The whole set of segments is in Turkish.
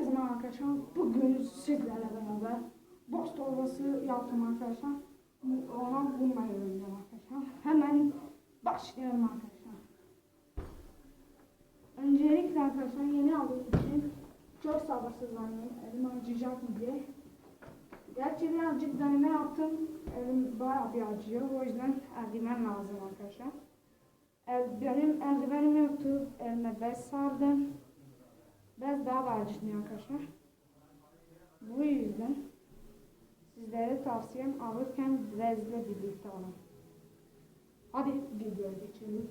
Herkese merhaba arkadaşlar. Bugün sizlerle beraber box torbası yaptım arkadaşlar. Ona bulmayı öğreneceğim arkadaşlar. Hemen başlayalım arkadaşlar. Öncelikle arkadaşlar yeni aldığım için çok sabırsızlanıyorum. Elim acıyacak mı diye. Gerçi birazcık deneme yaptım. Elim bayağı bir acıyor. O yüzden eldiven lazım arkadaşlar. El, benim eldivenim yoktu. Elime bez sardım. Bez daha da acıtmıyor arkadaşlar. Bu yüzden sizlere tavsiyem alırken bezle birlikte alın. Hadi videoya geçelim.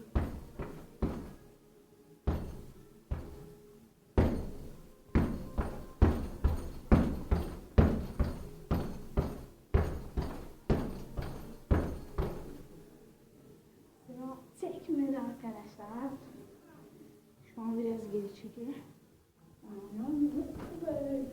Çekmedi arkadaşlar. Şu an biraz geri çekiyor. Aynen böyle.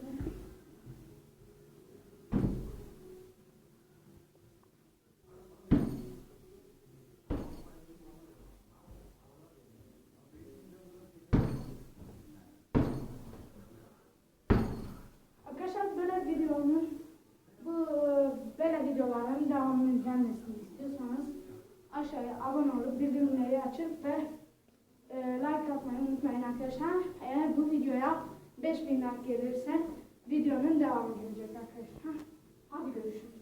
Arkadaşlar böyle videonun bu böyle videoların devamını gelmesini istiyorsanız aşağıya abone olup bildirimleri açıp ve e, like atmayı unutmayın arkadaşlar. Eğer bu videoya 5000 like gelirse videonun devamı gelecek arkadaşlar. Hadi görüşürüz.